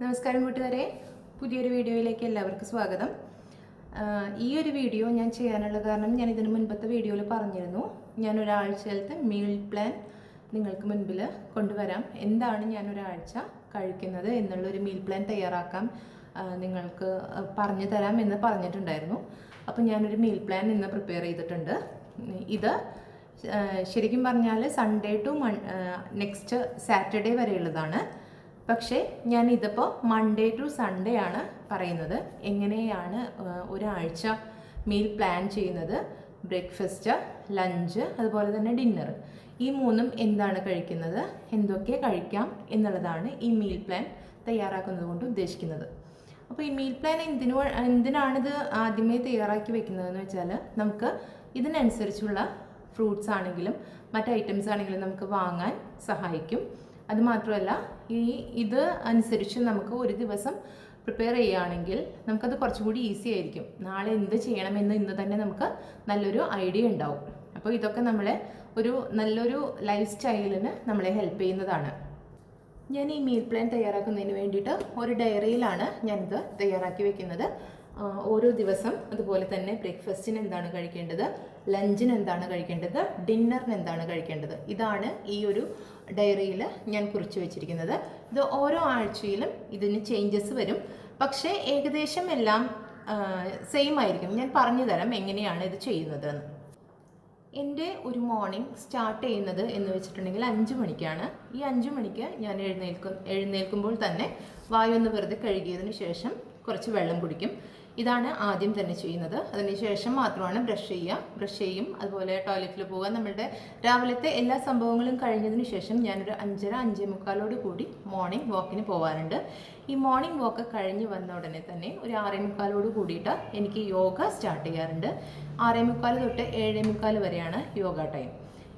നമസ്കാരം കൂട്ടുകാരെ. പുതിയൊരു വീഡിയോയിലേക്ക് എല്ലാവർക്കും സ്വാഗതം. ഈ ഒരു വീഡിയോ ഞാൻ ചെയ്യാനുള്ള കാരണം ഞാൻ ഇതിന് മുൻപത്തെ വീഡിയോയിൽ പറഞ്ഞിരുന്നു. ഞാൻ ഒരാഴ്ചയിലത്തെ മീൽ പ്ലാൻ നിങ്ങൾക്ക് മുൻപിൽ കൊണ്ടുവരാം. എന്താണ് ഞാൻ ഒരാഴ്ച കഴിക്കുന്നത് എന്നുള്ളൊരു മീൽ പ്ലാൻ തയ്യാറാക്കാം നിങ്ങൾക്ക് പറഞ്ഞു തരാം എന്ന് പറഞ്ഞിട്ടുണ്ടായിരുന്നു. അപ്പോൾ ഞാനൊരു മീൽ പ്ലാൻ ഇന്ന് പ്രിപ്പയർ ചെയ്തിട്ടുണ്ട്. ഇത് ശരിക്കും പറഞ്ഞാൽ Sunday to Mon next Saturday വരെയുള്ളതാണ്. പക്ഷേ ഞാൻ ഇതിപ്പോൾ മൺഡേ ടു സൺഡേ ആണ് പറയുന്നത്. എങ്ങനെയാണ് ഒരാഴ്ച മീൽ പ്ലാൻ ചെയ്യുന്നത്? ബ്രേക്ക്ഫാസ്റ്റ് ലഞ്ച് അതുപോലെ തന്നെ ഡിന്നർ ഈ മൂന്നും എന്താണ് കഴിക്കുന്നത്? എന്തൊക്കെ കഴിക്കാം എന്നുള്ളതാണ് ഈ മീൽ പ്ലാൻ തയ്യാറാക്കുന്നത് കൊണ്ട് ഉദ്ദേശിക്കുന്നത്. അപ്പോൾ ഈ മീൽ പ്ലാൻ എന്തിനു എന്തിനാണിത് ആദ്യമേ തയ്യാറാക്കി വെക്കുന്നതെന്ന് വെച്ചാൽ നമുക്ക് ഇതിനനുസരിച്ചുള്ള ഫ്രൂട്ട്സ് ആണെങ്കിലും മറ്റ് ഐറ്റംസ് ആണെങ്കിലും നമുക്ക് വാങ്ങാൻ സഹായിക്കും. അതുമാത്രമല്ല ഈ ഇത് അനുസരിച്ച് നമുക്ക് ഒരു ദിവസം പ്രിപ്പയർ ചെയ്യുകയാണെങ്കിൽ നമുക്കത് കുറച്ചും കൂടി ഈസി ആയിരിക്കും. നാളെ എന്ത് ചെയ്യണമെന്ന് ഇന്ന് തന്നെ നമുക്ക് നല്ലൊരു ഐഡിയ ഉണ്ടാവും. അപ്പോൾ ഇതൊക്കെ നമ്മളെ ഒരു നല്ലൊരു ലൈഫ് സ്റ്റൈലിന് നമ്മളെ ഹെൽപ്പ് ചെയ്യുന്നതാണ്. ഞാൻ ഈ മീൽ പ്ലാൻ തയ്യാറാക്കുന്നതിന് വേണ്ടിയിട്ട് ഒരു ഡയറിയിലാണ് ഞാനിത് തയ്യാറാക്കി വെക്കുന്നത്. ഓരോ ദിവസം അതുപോലെ തന്നെ ബ്രേക്ക്ഫാസ്റ്റിന് എന്താണ് കഴിക്കേണ്ടത്? ലഞ്ചിന് എന്താണ് കഴിക്കേണ്ടത്? ഡിന്നറിന് എന്താണ് കഴിക്കേണ്ടത്? ഇതാണ് ഈ ഒരു ഡയറിയിൽ ഞാൻ കുറിച്ചു വെച്ചിരിക്കുന്നത്. ഇത് ഓരോ ആഴ്ചയിലും ഇതിന് ചേഞ്ചസ് വരും. പക്ഷേ ഏകദേശം എല്ലാം സെയിം ആയിരിക്കും. ഞാൻ പറഞ്ഞു തരാം എങ്ങനെയാണ് ഇത് ചെയ്യുന്നത് എന്റെ ഒരു മോർണിംഗ് സ്റ്റാർട്ട് ചെയ്യുന്നത് എന്ന് വെച്ചിട്ടുണ്ടെങ്കിൽ അഞ്ച് മണിക്കാണ്. ഈ അഞ്ച് മണിക്ക് ഞാൻ എഴുന്നേൽക്കും. എഴുന്നേൽക്കുമ്പോൾ തന്നെ വായൊന്ന് വെറുതെ കഴുകിയതിന് ശേഷം കുറച്ച് വെള്ളം കുടിക്കും. ഇതാണ് ആദ്യം തന്നെ ചെയ്യുന്നത്. അതിനുശേഷം മാത്രമാണ് ബ്രഷ് ചെയ്യുക. ബ്രഷ് ചെയ്യും. അതുപോലെ ടോയ്ലറ്റിൽ പോവുക. നമ്മളുടെ രാവിലത്തെ എല്ലാ സംഭവങ്ങളും കഴിഞ്ഞതിന് ശേഷം ഞാനൊരു അഞ്ചര അഞ്ചേ മുക്കാലോട് കൂടി മോർണിംഗ് വാക്കിന് പോകാറുണ്ട് ഈ മോർണിംഗ് വാക്ക് കഴിഞ്ഞ് വന്ന ഉടനെ തന്നെ ഒരു ആറേ മുക്കാലോട് കൂടിയിട്ട് എനിക്ക് യോഗ സ്റ്റാർട്ട് ചെയ്യാറുണ്ട്. ആറേ മുക്കാൽ തൊട്ട് ഏഴേ മുക്കാൽ വരെയാണ് യോഗ ടൈം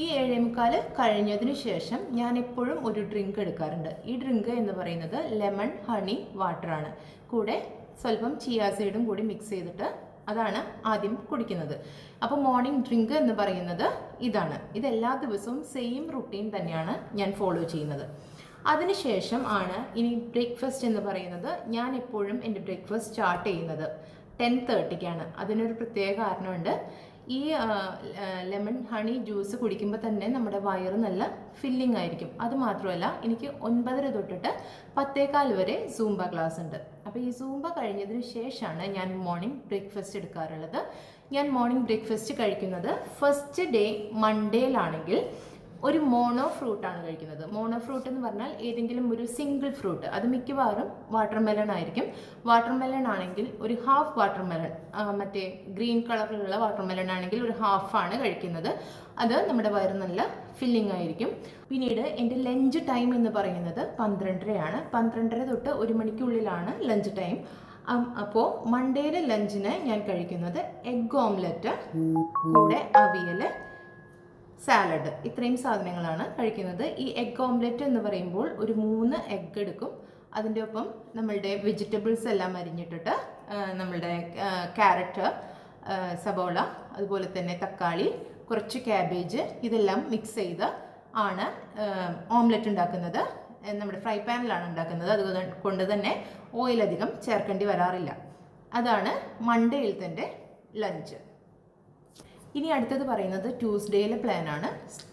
ഈ ഏഴേ മുക്കാൽ കഴിഞ്ഞതിന് ശേഷം ഞാൻ എപ്പോഴും ഒരു ഡ്രിങ്ക് എടുക്കാറുണ്ട്. ഈ ഡ്രിങ്ക് എന്ന് പറയുന്നത് ലെമൺ ഹണി വാട്ടറാണ് കൂടെ സ്വല്പം ചിയാസൈഡും കൂടി മിക്സ് ചെയ്തിട്ട് അതാണ് ആദ്യം കുടിക്കുന്നത്. അപ്പോൾ മോർണിംഗ് ഡ്രിങ്ക് എന്ന് പറയുന്നത് ഇതാണ്. ഇതെല്ലാ ദിവസവും സെയിം റുട്ടീൻ തന്നെയാണ് ഞാൻ ഫോളോ ചെയ്യുന്നത്. അതിനുശേഷം ആണ് ഇനി ബ്രേക്ക്ഫാസ്റ്റ് എന്ന് പറയുന്നത് ഞാൻ എപ്പോഴും എന്റെ ബ്രേക്ക്ഫാസ്റ്റ് സ്റ്റാർട്ട് ചെയ്യുന്നത്. ടെൻ തേർട്ടിക്കാണ് അതിനൊരു പ്രത്യേക കാരണമുണ്ട്. ഈ ലെമൺ ഹണി ജ്യൂസ് കുടിക്കുമ്പോൾ തന്നെ നമ്മുടെ വയറ് നല്ല ഫില്ലിംഗ് ആയിരിക്കും. അത് മാത്രമല്ല എനിക്ക് ഒൻപതര തൊട്ടിട്ട് പത്തേകാൽ വരെ സൂംബ ക്ലാസ് ഉണ്ട്. അപ്പോൾ ഈ സൂംബ കഴിഞ്ഞതിന് ശേഷമാണ് ഞാൻ മോർണിംഗ് ബ്രേക്ക്ഫാസ്റ്റ് എടുക്കാറുള്ളത്. ഞാൻ മോർണിംഗ് ബ്രേക്ക്ഫാസ്റ്റ് കഴിക്കുന്നത് ഫസ്റ്റ് ഡേ മൺഡേയിലാണെങ്കിൽ ഒരു മോണോ ഫ്രൂട്ട് ആണ് കഴിക്കുന്നത്. മോണോ ഫ്രൂട്ട് എന്ന് പറഞ്ഞാൽ ഏതെങ്കിലും ഒരു സിംഗിൾ ഫ്രൂട്ട് അത് മിക്കവാറും വാട്ടർ മെലൺ ആയിരിക്കും. വാട്ടർ മെലൺ ആണെങ്കിൽ ഒരു ഹാഫ് വാട്ടർ മെലൺ മറ്റേ ഗ്രീൻ കളറിലുള്ള വാട്ടർ മെലൺ ആണെങ്കിൽ ഒരു ഹാഫ് ആണ് കഴിക്കുന്നത്. അത് നമ്മുടെ വയറ് നല്ല ഫില്ലിംഗ് ആയിരിക്കും. പിന്നീട് എന്റെ ലഞ്ച് ടൈം എന്ന് പറയുന്നത് പന്ത്രണ്ടരയാണ്. പന്ത്രണ്ടര തൊട്ട് ഒരു മണിക്കുള്ളിലാണ് ലഞ്ച് ടൈം അപ്പോൾ മൺഡേയിലെ ലഞ്ചിന് ഞാൻ കഴിക്കുന്നത് എഗ് ഓംലെറ്റ് കൂടെ അവിയൽ സാലഡ് ഇത്രയും സാധനങ്ങളാണ് കഴിക്കുന്നത്. ഈ എഗ് ഓംലെറ്റ് എന്ന് പറയുമ്പോൾ ഒരു മൂന്ന് എഗ് എടുക്കും. അതിന്റെ ഒപ്പം നമ്മളുടെ വെജിറ്റബിൾസ് എല്ലാം അരിഞ്ഞിട്ടിട്ട് നമ്മളുടെ ക്യാരറ്റ് സബോള അതുപോലെ തന്നെ തക്കാളി കുറച്ച് ക്യാബേജ് ഇതെല്ലാം മിക്സ് ചെയ്ത് ആണ് ഓംലെറ്റ് ഉണ്ടാക്കുന്നത്. നമ്മുടെ ഫ്രൈ പാനിലാണ് ഉണ്ടാക്കുന്നത്. അതുകൊണ്ട് തന്നെ ഓയിൽ അധികം ചേർക്കേണ്ടി വരാറില്ല. അതാണ് മൺഡേയിൽ തന്നെ ലഞ്ച് ഇനി അടുത്തത് പറയുന്നത് ട്യൂസ്ഡേയിലെ പ്ലാനാണ്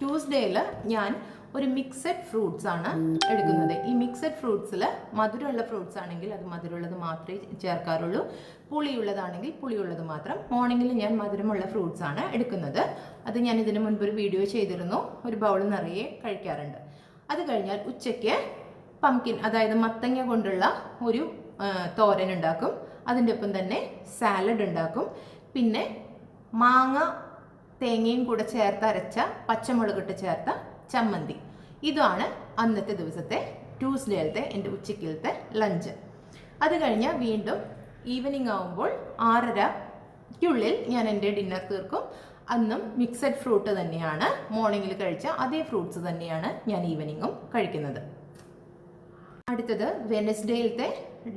ട്യൂസ്ഡേയിൽ ഞാൻ ഒരു മിക്സഡ് ഫ്രൂട്ട്സ് ആണ് എടുക്കുന്നത്. ഈ മിക്സഡ് ഫ്രൂട്ട്സിൽ മധുരമുള്ള ഫ്രൂട്ട്സ് ആണെങ്കിൽ അത് മധുരമുള്ളത് മാത്രമേ ചേർക്കാറുള്ളൂ. പുളിയുള്ളതാണെങ്കിൽ പുളിയുള്ളത് മാത്രം. മോർണിംഗിൽ ഞാൻ മധുരമുള്ള ഫ്രൂട്ട്സ് ആണ് എടുക്കുന്നത്. അത് ഞാൻ ഇതിനു മുൻപ് ഒരു വീഡിയോ ചെയ്തിരുന്നു. ഒരു ബൗൾ നിറയെ കഴിക്കാറുണ്ട്. അത് കഴിഞ്ഞാൽ ഉച്ചയ്ക്ക് പംകിൻ അതായത് മത്തങ്ങ കൊണ്ടുള്ള ഒരു തോരൻ ഉണ്ടാക്കും. അതിന്റെ ഒപ്പം തന്നെ സാലഡ് ഉണ്ടാക്കും. പിന്നെ മാങ്ങ തേങ്ങയും കൂടെ ചേർത്ത് അരച്ച പച്ചമുളകിട്ട് ചേർത്ത ചമ്മന്തി. ഇതാണ് അന്നത്തെ ദിവസത്തെ ട്യൂസ്ഡേയിലത്തെ എന്റെ ഉച്ചയ്ക്കിലത്തെ ലഞ്ച് അത് കഴിഞ്ഞാൽ വീണ്ടും ഈവനിങ് ആവുമ്പോൾ ആറരയ്ക്കുള്ളിൽ ഞാൻ എന്റെ ഡിന്നർ തീർക്കും. അന്നും മിക്സഡ് ഫ്രൂട്ട് തന്നെയാണ് മോർണിംഗിൽ കഴിച്ച അതേ ഫ്രൂട്ട്സ് തന്നെയാണ് ഞാൻ ഈവനിങ്ങും കഴിക്കുന്നത്. അടുത്തത് വെനസ്ഡേയിലത്തെ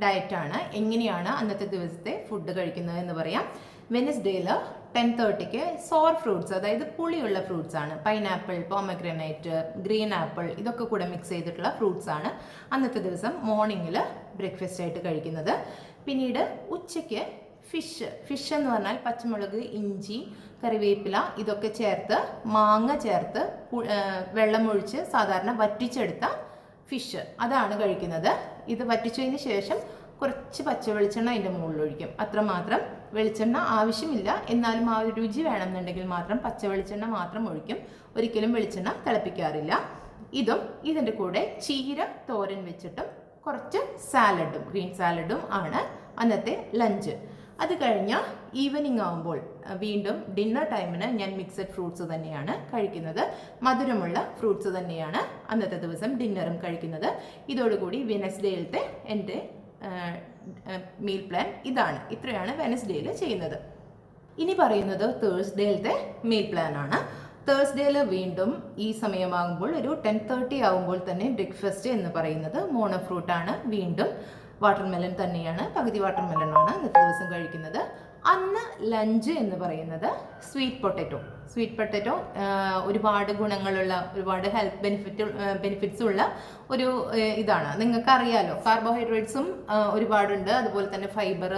ഡയറ്റാണ് എങ്ങനെയാണ് അന്നത്തെ ദിവസത്തെ ഫുഡ് കഴിക്കുന്നത് എന്ന് പറയാം. വെനസ്ഡേയിൽ ടെൻ തേർട്ടിക്ക് സോർ ഫ്രൂട്ട്സ് അതായത് പുളിയുള്ള ഫ്രൂട്ട്സ് ആണ്. പൈനാപ്പിൾ പോമഗ്രനൈറ്റ് ഗ്രീൻ ആപ്പിൾ ഇതൊക്കെ കൂടെ മിക്സ് ചെയ്തിട്ടുള്ള ഫ്രൂട്ട്സ് ആണ് അന്നത്തെ ദിവസം മോർണിംഗിൽ ബ്രേക്ക്ഫാസ്റ്റ് ആയിട്ട് കഴിക്കുന്നത്. പിന്നീട് ഉച്ചയ്ക്ക് ഫിഷ് ഫിഷ് എന്ന് പറഞ്ഞാൽ പച്ചമുളക് ഇഞ്ചി കറിവേപ്പില ഇതൊക്കെ ചേർത്ത് മാങ്ങ ചേർത്ത് വെള്ളമൊഴിച്ച് സാധാരണ വറ്റിച്ചെടുത്ത ഫിഷ് അതാണ് കഴിക്കുന്നത്. ഇത് വറ്റിച്ചതിന് ശേഷം കുറച്ച് പച്ച വെളിച്ചെണ്ണ അതിന്റെ മുകളിലൊഴിക്കും. അത്രമാത്രം വെളിച്ചെണ്ണ ആവശ്യമില്ല. എന്നാലും ആ ഒരു രുചി വേണമെന്നുണ്ടെങ്കിൽ മാത്രം പച്ച വെളിച്ചെണ്ണ മാത്രം ഒഴിക്കും. ഒരിക്കലും വെളിച്ചെണ്ണ തിളപ്പിക്കാറില്ല. ഇതും ഇതിന്റെ കൂടെ ചീര തോരൻ വെച്ചിട്ടും കുറച്ച് സാലഡും ഗ്രീൻ സാലഡും ആണ് അന്നത്തെ ലഞ്ച്. അത് കഴിഞ്ഞ ഈവനിങ് ആകുമ്പോൾ വീണ്ടും ഡിന്നർ ടൈമിന് ഞാൻ മിക്സഡ് ഫ്രൂട്ട്സ് തന്നെയാണ് കഴിക്കുന്നത്. മധുരമുള്ള ഫ്രൂട്ട്സ് തന്നെയാണ് അന്നത്തെ ദിവസം ഡിന്നറും കഴിക്കുന്നത്. ഇതോടുകൂടി വെനസ്ഡേയിലത്തെ എന്റെ മീൽ പ്ലാൻ ഇതാണ്. ഇത്രയാണ് വെനസ്ഡേയിൽ ചെയ്യുന്നത്. ഇനി പറയുന്നത് തേഴ്സ്ഡേയിലത്തെ മീൽ പ്ലാൻ ആണ്. തേഴ്സ്ഡേയിൽ വീണ്ടും ഈ സമയമാകുമ്പോൾ ഒരു ടെൻ തേർട്ടി ആകുമ്പോൾ തന്നെ ബ്രേക്ക്ഫാസ്റ്റ് എന്ന് പറയുന്നത് മോണോ ഫ്രൂട്ടാണ് വീണ്ടും വാട്ടർമെലൺ തന്നെയാണ്. പകുതി വാട്ടർമെലൺ ആണ്. ഇന്നത്തെ ദിവസം കഴിക്കുന്നത്. അന്ന് ലഞ്ച് എന്ന് പറയുന്നത് സ്വീറ്റ് പൊട്ടറ്റോ സ്വീറ്റ് പൊട്ടറ്റോ ഒരുപാട് ഗുണങ്ങളുള്ള ഒരുപാട് ഹെൽത്ത് ബെനിഫിറ്റ് ബെനിഫിറ്റ്സ് ഉള്ള ഒരു ഇതാണ്. നിങ്ങൾക്ക് അറിയാലോ കാർബോഹൈഡ്രേറ്റ്സും ഒരുപാടുണ്ട്. അതുപോലെ തന്നെ ഫൈബർ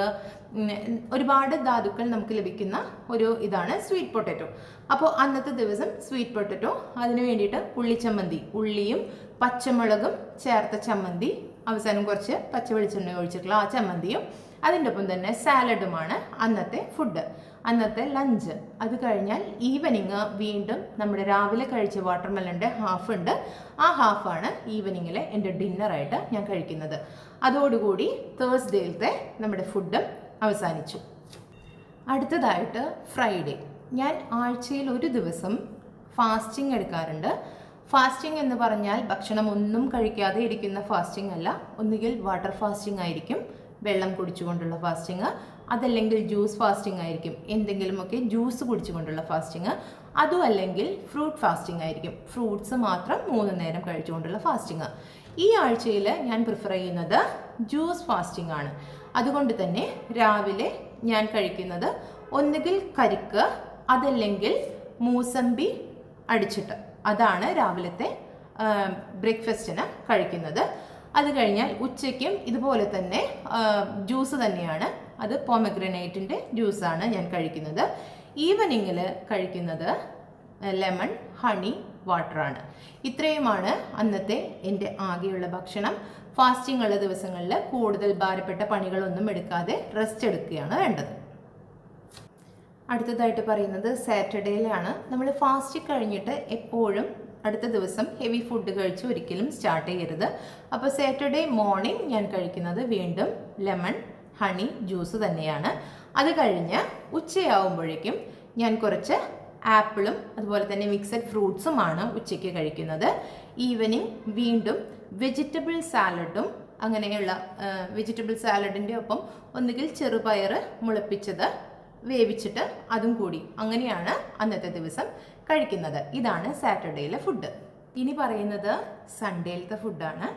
ഒരുപാട് ധാതുക്കൾ നമുക്ക് ലഭിക്കുന്ന ഒരു ഇതാണ് സ്വീറ്റ് പൊട്ടറ്റോ അപ്പോൾ അന്നത്തെ ദിവസം സ്വീറ്റ് പൊട്ടറ്റോ അതിന് വേണ്ടിയിട്ട് ഉള്ളിച്ചമ്മന്തി ഉള്ളിയും പച്ചമുളകും ചേർത്ത ചമ്മന്തി അവസാനം കുറച്ച് പച്ച വെളിച്ചെണ്ണ ഒഴിച്ചിട്ടുള്ള ആ ചമ്മന്തിയും അതിന്റെ ഒപ്പം തന്നെ സാലഡുമാണ് അന്നത്തെ ഫുഡ്. അന്നത്തെ ലഞ്ച് അത് കഴിഞ്ഞാൽ ഈവനിങ് വീണ്ടും നമ്മുടെ രാവിലെ കഴിച്ച വാട്ടർമെലന്റെ ഹാഫ് ഉണ്ട്. ആ ഹാഫാണ് ഈവനിങ്ങിലെ എന്റെ ഡിന്നറായിട്ട് ഞാൻ കഴിക്കുന്നത്. അതോടുകൂടി തേഴ്സ്ഡേയിലത്തെ നമ്മുടെ ഫുഡും അവസാനിച്ചു. അടുത്തതായിട്ട് ഫ്രൈഡേ ഞാൻ ആഴ്ചയിൽ ഒരു ദിവസം ഫാസ്റ്റിംഗ് എടുക്കാറുണ്ട്. ഫാസ്റ്റിംഗ് എന്ന് പറഞ്ഞാൽ ഭക്ഷണം ഒന്നും കഴിക്കാതെ ഇരിക്കുന്ന ഫാസ്റ്റിംഗ് അല്ല ഒന്നുകിൽ വാട്ടർ ഫാസ്റ്റിംഗ് ആയിരിക്കും. വെള്ളം കുടിച്ചുകൊണ്ടുള്ള ഫാസ്റ്റിങ് അതല്ലെങ്കിൽ ജ്യൂസ് ഫാസ്റ്റിംഗ് ആയിരിക്കും. എന്തെങ്കിലുമൊക്കെ ജ്യൂസ് കുടിച്ചുകൊണ്ടുള്ള ഫാസ്റ്റിംഗ് അതും അല്ലെങ്കിൽ ഫ്രൂട്ട് ഫാസ്റ്റിംഗ് ആയിരിക്കും. ഫ്രൂട്ട്സ് മാത്രം മൂന്ന് നേരം കഴിച്ചുകൊണ്ടുള്ള ഫാസ്റ്റിംഗ് ഈ ആഴ്ചയിൽ ഞാൻ പ്രിഫർ ചെയ്യുന്നത് ജ്യൂസ് ഫാസ്റ്റിംഗ് ആണ്. അതുകൊണ്ട് തന്നെ രാവിലെ ഞാൻ കഴിക്കുന്നത് ഒന്നുകിൽ കരിക്ക് അതല്ലെങ്കിൽ മൂസമ്പി അടിച്ചിട്ട്. അതാണ് രാവിലത്തെ ബ്രേക്ക്ഫാസ്റ്റിന് കഴിക്കുന്നത്. അത് കഴിഞ്ഞാൽ ഉച്ചയ്ക്കും ഇതുപോലെ തന്നെ ജ്യൂസ് തന്നെയാണ്. അത് പോമഗ്രനേറ്റിന്റെ ജ്യൂസാണ് ഞാൻ കഴിക്കുന്നത്. ഈവനിങ്ങിൽ കഴിക്കുന്നത് ലെമൺ ഹണി വാട്ടറാണ്. ഇത്രയുമാണ് അന്നത്തെ എന്റെ ആകെയുള്ള ഭക്ഷണം. ഫാസ്റ്റിംഗ് ഉള്ള ദിവസങ്ങളിൽ കൂടുതൽ ഭാരപ്പെട്ട പണികളൊന്നും എടുക്കാതെ റെസ്റ്റ് എടുക്കുകയാണ് വേണ്ടത്. അടുത്തതായിട്ട് പറയുന്നത് സാറ്റർഡേയിലാണ്. നമ്മൾ ഫാസ്റ്റ് കഴിഞ്ഞിട്ട് എപ്പോഴും അടുത്ത ദിവസം ഹെവി ഫുഡ് കഴിച്ച് ഒരിക്കലും സ്റ്റാർട്ട് ചെയ്യരുത്. അപ്പോൾ സാറ്റർഡേ മോർണിംഗ് ഞാൻ കഴിക്കുന്നത് വീണ്ടും ലെമൺ ഹണി ജ്യൂസ് തന്നെയാണ്. അത് കഴിഞ്ഞ് ഉച്ചയാവുമ്പോഴേക്കും ഞാൻ കുറച്ച് ആപ്പിളും അതുപോലെ തന്നെ മിക്സഡ് ഫ്രൂട്ട്സുമാണ് ഉച്ചയ്ക്ക് കഴിക്കുന്നത്. ഈവനിങ് വീണ്ടും വെജിറ്റബിൾ സാലഡും അങ്ങനെയുള്ള വെജിറ്റബിൾ സാലഡിന്റെ ഒപ്പം ഒന്നുകിൽ ചെറുപയർ മുളപ്പിച്ചത് വേവിച്ചിട്ട് അതും കൂടി അങ്ങനെയാണ് അന്നത്തെ ദിവസം കഴിക്കുന്നത്. ഇതാണ് സാറ്റർഡേയിലെ ഫുഡ് ഇനി പറയുന്നത് സൺഡേയിലത്തെ ഫുഡാണ്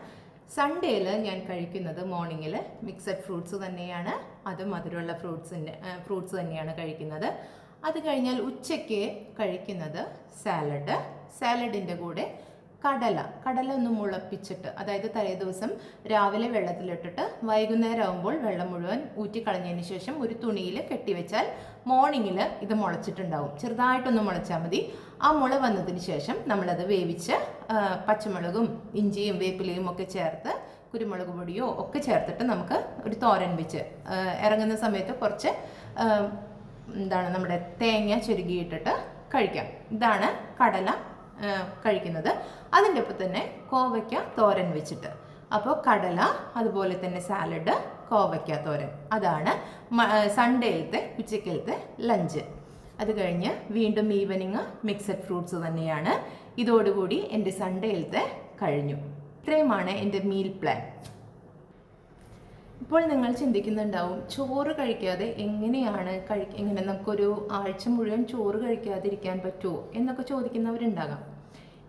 സൺഡേയിൽ ഞാൻ കഴിക്കുന്നത് മോർണിംഗിൽ മിക്സഡ് ഫ്രൂട്ട്സ് തന്നെയാണ്. അത് മധുരമുള്ള ഫ്രൂട്ട്സിന്റെ ഫ്രൂട്ട്സ് തന്നെയാണ് കഴിക്കുന്നത്. അത് കഴിഞ്ഞാൽ ഉച്ചയ്ക്ക് കഴിക്കുന്നത് സാലഡ് സാലഡിന്റെ കൂടെ കടല കടല ഒന്ന് മുളപ്പിച്ചിട്ട് അതായത് തലേ ദിവസം രാവിലെ വെള്ളത്തിലിട്ടിട്ട് വൈകുന്നേരം ആകുമ്പോൾ വെള്ളം മുഴുവൻ ഊറ്റിക്കളഞ്ഞതിന് ശേഷം ഒരു തുണിയിൽ കെട്ടിവെച്ചാൽ മോർണിംഗിൽ ഇത് മുളച്ചിട്ടുണ്ടാവും. ചെറുതായിട്ടൊന്ന് മുളച്ചാൽ മതി. ആ മുള വന്നതിന് ശേഷം നമ്മളത് വേവിച്ച് പച്ചമുളകും ഇഞ്ചിയും വേപ്പിലയും ഒക്കെ ചേർത്ത് കുരുമുളക് പൊടിയോ ഒക്കെ ചേർത്തിട്ട് നമുക്ക് ഒരു തോരൻ വെച്ച് ഇറങ്ങുന്ന സമയത്ത് കുറച്ച് എന്താണ് നമ്മുടെ തേങ്ങ ചുരുകിയിട്ടിട്ട് കഴിക്കാം. ഇതാണ് കടല കഴിക്കുന്നത്. അതിന്റെ ഒപ്പം തന്നെ കോവയ്ക്ക തോരൻ വെച്ചിട്ട്. അപ്പോൾ കടല അതുപോലെ തന്നെ സാലഡ് കോവയ്ക്ക തോരൻ. അതാണ് സൺഡേയിലത്തെ ഉച്ചക്കലത്തെ ലഞ്ച് അത് കഴിഞ്ഞ് വീണ്ടും ഈവനിങ് മിക്സഡ് ഫ്രൂട്ട്സ് തന്നെയാണ്. ഇതോടുകൂടി എന്റെ സൺഡേയിലത്തെ കഴിഞ്ഞു. ഇത്രയുമാണ് എന്റെ മീൽ പ്ലാൻ ഇപ്പോൾ നിങ്ങൾ ചിന്തിക്കുന്നുണ്ടാവും ചോറ് കഴിക്കാതെ എങ്ങനെയാണ് കഴി എങ്ങനെ നമുക്കൊരു ആഴ്ച മുഴുവൻ ചോറ് കഴിക്കാതിരിക്കാൻ പറ്റുമോ എന്നൊക്കെ ചോദിക്കുന്നവരുണ്ടാകാം.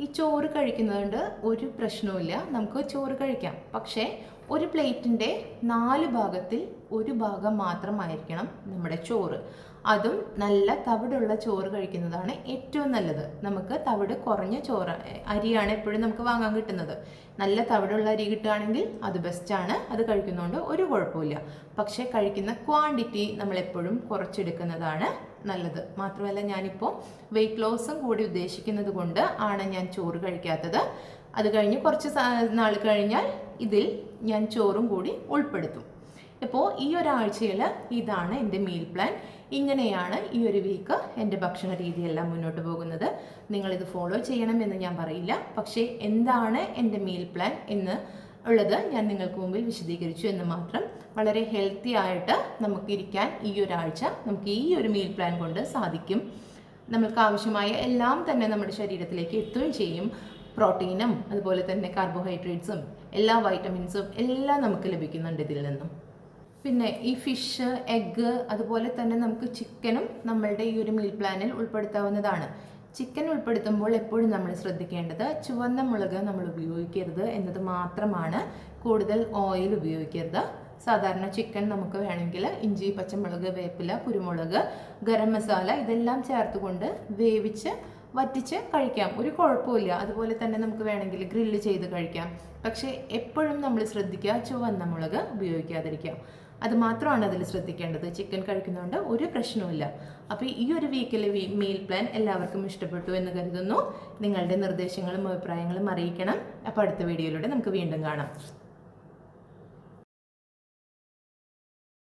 ഈ ചോറ് കഴിക്കുന്നതുകൊണ്ട് ഒരു പ്രശ്നവുമില്ല. നമുക്ക് ചോറ് കഴിക്കാം. പക്ഷേ ഒരു പ്ലേറ്റിന്റെ നാല് ഭാഗത്തിൽ ഒരു ഭാഗം മാത്രമായിരിക്കണം നമ്മുടെ ചോറ്. അതും നല്ല തവിടുള്ള ചോറ് കഴിക്കുന്നതാണ് ഏറ്റവും നല്ലത്. നമുക്ക് തവിട് കുറഞ്ഞ ചോറ് അരിയാണ് എപ്പോഴും നമുക്ക് വാങ്ങാൻ കിട്ടുന്നത്. നല്ല തവിടുള്ള അരി കിട്ടുകയാണെങ്കിൽ അത് ബെസ്റ്റാണ് അത് കഴിക്കുന്നതുകൊണ്ട് ഒരു കുഴപ്പമില്ല പക്ഷേ കഴിക്കുന്ന ക്വാണ്ടിറ്റി നമ്മളെപ്പോഴും കുറച്ചെടുക്കുന്നതാണ് നല്ലത്. മാത്രമല്ല ഞാനിപ്പോൾ വെയിറ്റ് ലോസും കൂടി ഉദ്ദേശിക്കുന്നത് കൊണ്ട് ആണ് ഞാൻ ചോറ് കഴിക്കാത്തത്. അത് കഴിഞ്ഞ് കുറച്ച് നാൾ കഴിഞ്ഞാൽ ഇതിൽ ഞാൻ ചോറും കൂടി ഉൾപ്പെടുത്തും. ഇപ്പോൾ ഈ ഒരാഴ്ചയിൽ ഇതാണ് എന്റെ മീൽ പ്ലാൻ ഇങ്ങനെയാണ് ഈ ഒരു വീക്ക് എന്റെ ഭക്ഷണ രീതിയെല്ലാം മുന്നോട്ട് പോകുന്നത്. നിങ്ങളിത് ഫോളോ ചെയ്യണമെന്ന് ഞാൻ പറയില്ല. പക്ഷേ എന്താണ് എന്റെ മീൽ പ്ലാൻ എന്ന് ഉള്ളത് ഞാൻ നിങ്ങൾക്ക് മുമ്പിൽ വിശദീകരിച്ചു എന്ന് മാത്രം വളരെ ഹെൽത്തി ആയിട്ട് നമുക്ക് ഇരിക്കാൻ ഈ ഒരാഴ്ച നമുക്ക് ഈ ഒരു മീൽ പ്ലാൻ കൊണ്ട് സാധിക്കും. നമ്മൾക്ക് ആവശ്യമായ എല്ലാം തന്നെ നമ്മുടെ ശരീരത്തിലേക്ക് എത്തുകയും ചെയ്യും. പ്രോട്ടീനും അതുപോലെ തന്നെ കാർബോഹൈഡ്രേറ്റ്സും എല്ലാ വൈറ്റമിൻസും എല്ലാം നമുക്ക് ലഭിക്കുന്നുണ്ട് ഇതിൽ നിന്നും. പിന്നെ ഈ ഫിഷ് എഗ്ഗ് അതുപോലെ തന്നെ നമുക്ക് ചിക്കനും നമ്മളുടെ ഈ ഒരു മീൽ പ്ലാനിൽ ഉൾപ്പെടുത്താവുന്നതാണ്. ചിക്കൻ ഉൾപ്പെടുത്തുമ്പോൾ എപ്പോഴും നമ്മൾ ശ്രദ്ധിക്കേണ്ടത് ചുവന്ന മുളക് നമ്മൾ ഉപയോഗിക്കരുത് എന്നത് മാത്രമാണ്. കൂടുതൽ ഓയിൽ ഉപയോഗിക്കരുത്. സാധാരണ ചിക്കൻ നമുക്ക് വേണമെങ്കിൽ ഇഞ്ചി പച്ചമുളക് വേപ്പില കുരുമുളക് ഗരം മസാല ഇതെല്ലാം ചേർത്തുകൊണ്ട് വേവിച്ച് വറ്റിച്ച് കഴിക്കാം. ഒരു കുഴപ്പമില്ല. അതുപോലെ തന്നെ നമുക്ക് വേണമെങ്കിൽ ഗ്രില്ല് ചെയ്ത് കഴിക്കാം. പക്ഷേ എപ്പോഴും നമ്മൾ ശ്രദ്ധിക്കുക ചുവന്ന മുളക് ഉപയോഗിക്കാതിരിക്കാം. അത് മാത്രമാണ് അതിൽ ശ്രദ്ധിക്കേണ്ടത്. ചിക്കൻ കഴിക്കുന്നതുകൊണ്ട് ഒരു പ്രശ്നവുമില്ല. അപ്പോൾ ഈ ഒരു വീക്കിലെ മീൽ പ്ലാൻ എല്ലാവർക്കും ഇഷ്ടപ്പെട്ടു എന്ന് കരുതുന്നു. നിങ്ങളുടെ നിർദ്ദേശങ്ങളും അഭിപ്രായങ്ങളും അറിയിക്കണം. അപ്പോൾ അടുത്ത വീഡിയോയിലൂടെ നമുക്ക് വീണ്ടും കാണാം.